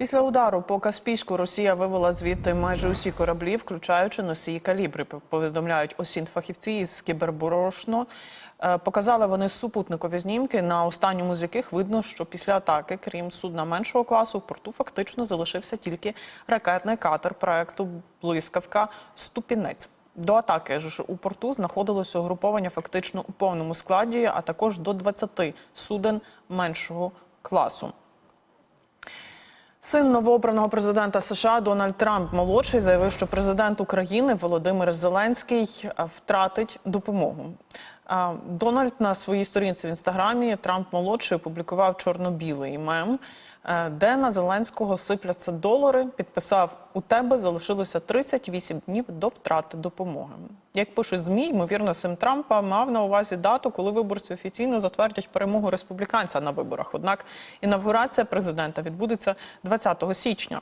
Після удару по Каспійську Росія вивела звідти майже усі кораблі, включаючи носії калібри. Повідомляють осінь фахівці із кіберборошно. Е, Показали вони супутникові знімки, на останньому з яких видно, що після атаки, крім судна меншого класу, в порту фактично залишився тільки ракетний катер проекту Блискавка Ступінець. До атаки ж у порту знаходилося угруповання фактично у повному складі, а також до 20 суден меншого класу. Син новообраного президента США Дональд Трамп молодший заявив, що президент України Володимир Зеленський е, втратить допомогу. Дональд на своїй сторінці в інстаграмі Трамп молодший опублікував чорно-білий мем, е, де на Зеленського сипляться долари. Підписав: у тебе залишилося 38 днів до втрати допомоги. Як пишуть змі, ймовірно, син Трампа мав на увазі дату, коли виборці офіційно затвердять перемогу республіканця на виборах. Однак інавгурація президента відбудеться 20 січня.